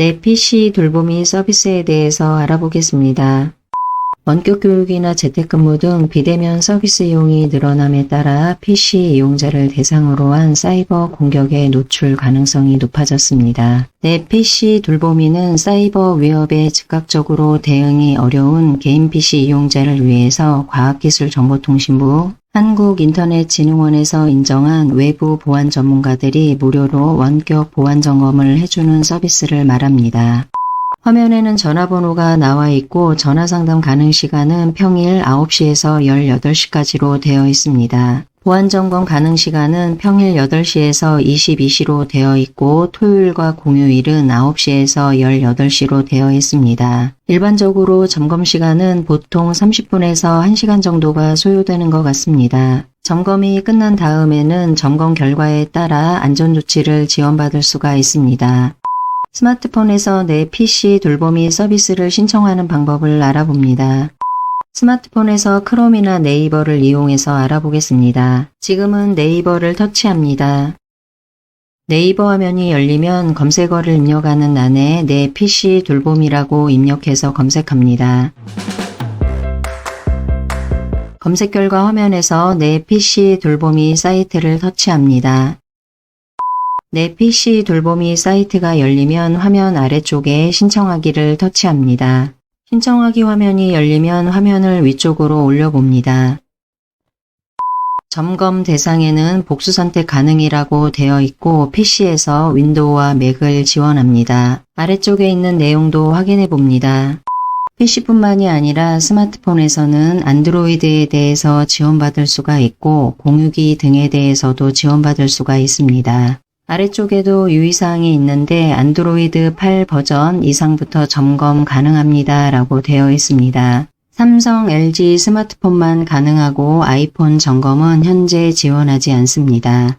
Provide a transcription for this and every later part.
내 PC 돌보미 서비스에 대해서 알아보겠습니다. 원격 교육이나 재택근무 등 비대면 서비스 이용이 늘어남에 따라 PC 이용자를 대상으로 한 사이버 공격의 노출 가능성이 높아졌습니다. 내 PC 돌보미는 사이버 위협에 즉각적으로 대응이 어려운 개인 PC 이용자를 위해서 과학기술정보통신부 한국인터넷진흥원에서 인정한 외부 보안 전문가들이 무료로 원격 보안 점검을 해주는 서비스를 말합니다. 화면에는 전화번호가 나와 있고 전화 상담 가능 시간은 평일 9시에서 18시까지로 되어 있습니다. 보안 점검 가능 시간은 평일 8시에서 22시로 되어 있고 토요일과 공휴일은 9시에서 18시로 되어 있습니다. 일반적으로 점검 시간은 보통 30분에서 1시간 정도가 소요되는 것 같습니다. 점검이 끝난 다음에는 점검 결과에 따라 안전조치를 지원받을 수가 있습니다. 스마트폰에서 내 PC 돌보미 서비스를 신청하는 방법을 알아봅니다. 스마트폰에서 크롬이나 네이버를 이용해서 알아보겠습니다. 지금은 네이버를 터치합니다. 네이버 화면이 열리면 검색어를 입력하는欄에 내 PC 돌봄이라고 입력해서 검색합니다. 검색 결과 화면에서 내 PC 돌보미 사이트를 터치합니다. 내 PC 돌보미 사이트가 열리면 화면 아래쪽에 신청하기를 터치합니다. 신청하기 화면이 열리면 화면을 위쪽으로 올려봅니다. 점검 대상에는 복수 선택 가능이라고 되어 있고 PC에서 윈도우와 맥을 지원합니다. 아래쪽에 있는 내용도 확인해 봅니다. PC뿐만이 아니라 스마트폰에서는 안드로이드에 대해서 지원받을 수가 있고 공유기 등에 대해서도 지원받을 수가 있습니다. 아래쪽에도 유의사항이 있는데 안드로이드 8 버전 이상부터 점검 가능합니다 라고 되어 있습니다. 삼성, LG 스마트폰만 가능하고 아이폰 점검은 현재 지원하지 않습니다.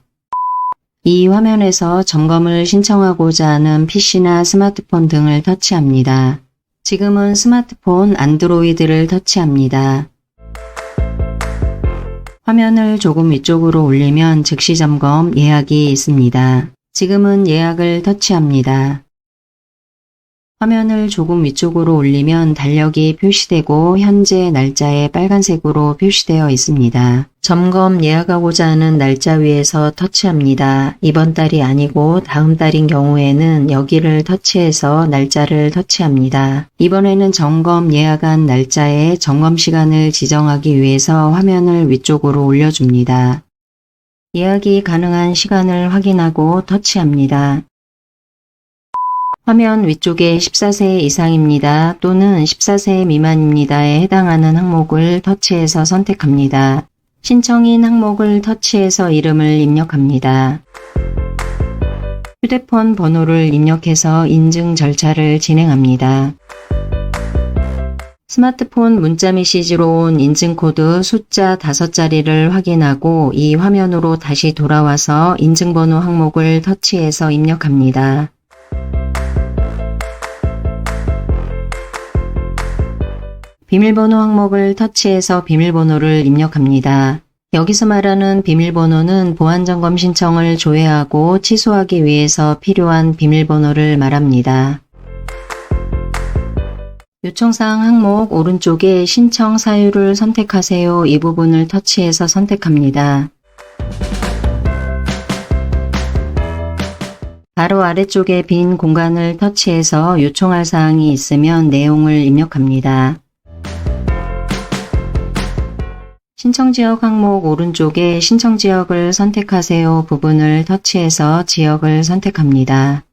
이 화면에서 점검을 신청하고자 하는 PC나 스마트폰 등을 터치합니다. 지금은 스마트폰 안드로이드를 터치합니다. 화면을 조금 위쪽으로 올리면 즉시 점검 예약이 있습니다. 지금은 예약을 터치합니다. 화면을 조금 위쪽으로 올리면 달력이 표시되고 현재 날짜에 빨간색으로 표시되어 있습니다. 점검 예약하고자 하는 날짜 위에서 터치합니다. 이번 달이 아니고 다음 달인 경우에는 여기를 터치해서 날짜를 터치합니다. 이번에는 점검 예약한 날짜에 점검 시간을 지정하기 위해서 화면을 위쪽으로 올려줍니다. 예약이 가능한 시간을 확인하고 터치합니다. 화면 위쪽에 14세 이상입니다 또는 14세 미만입니다에 해당하는 항목을 터치해서 선택합니다. 신청인 항목을 터치해서 이름을 입력합니다. 휴대폰 번호를 입력해서 인증 절차를 진행합니다. 스마트폰 문자 메시지로 온 인증코드 숫자 5자리를 확인하고 이 화면으로 다시 돌아와서 인증번호 항목을 터치해서 입력합니다. 비밀번호 항목을 터치해서 비밀번호를 입력합니다. 여기서 말하는 비밀번호는 보안점검 신청을 조회하고 취소하기 위해서 필요한 비밀번호를 말합니다. 요청사항 항목 오른쪽에 신청 사유를 선택하세요 이 부분을 터치해서 선택합니다. 바로 아래쪽에 빈 공간을 터치해서 요청할 사항이 있으면 내용을 입력합니다. 신청지역 항목 오른쪽에 신청지역을 선택하세요 부분을 터치해서 지역을 선택합니다.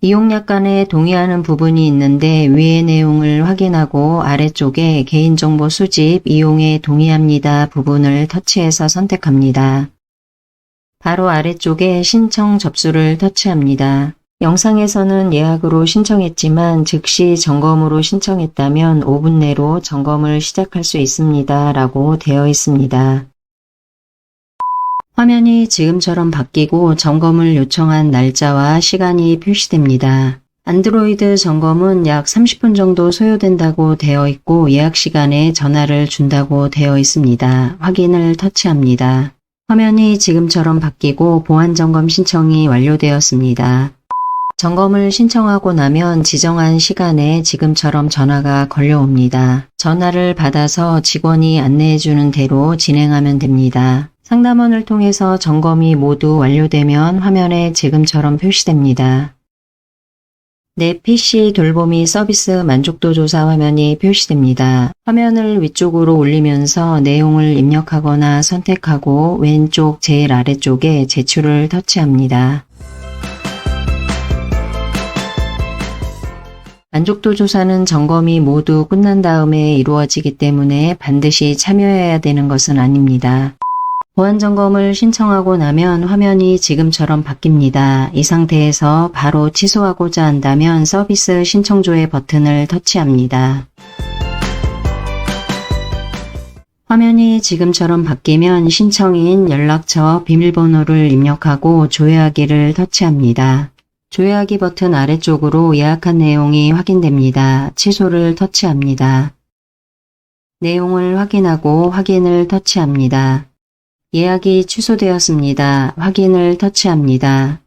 이용약 간에 동의하는 부분이 있는데 위의 내용을 확인하고 아래쪽에 개인정보 수집 이용에 동의합니다 부분을 터치해서 선택합니다. 바로 아래쪽에 신청 접수를 터치합니다. 영상에서는 예약으로 신청했지만 즉시 점검으로 신청했다면 5분 내로 점검을 시작할 수 있습니다. 라고 되어 있습니다. 화면이 지금처럼 바뀌고 점검을 요청한 날짜와 시간이 표시됩니다. 안드로이드 점검은 약 30분 정도 소요된다고 되어 있고 예약 시간에 전화를 준다고 되어 있습니다. 확인을 터치합니다. 화면이 지금처럼 바뀌고 보안 점검 신청이 완료되었습니다. 점검을 신청하고 나면 지정한 시간에 지금처럼 전화가 걸려옵니다. 전화를 받아서 직원이 안내해주는 대로 진행하면 됩니다. 상담원을 통해서 점검이 모두 완료되면 화면에 지금처럼 표시됩니다. 내 PC 돌보미 서비스 만족도 조사 화면이 표시됩니다. 화면을 위쪽으로 올리면서 내용을 입력하거나 선택하고 왼쪽 제일 아래쪽에 제출을 터치합니다. 만족도 조사는 점검이 모두 끝난 다음에 이루어지기 때문에 반드시 참여해야 되는 것은 아닙니다. 보안 점검을 신청하고 나면 화면이 지금처럼 바뀝니다. 이 상태에서 바로 취소하고자 한다면 서비스 신청조회 버튼을 터치합니다. 화면이 지금처럼 바뀌면 신청인 연락처 비밀번호를 입력하고 조회하기를 터치합니다. 조회하기 버튼 아래쪽으로 예약한 내용이 확인됩니다. 취소를 터치합니다. 내용을 확인하고 확인을 터치합니다. 예약이 취소되었습니다. 확인을 터치합니다.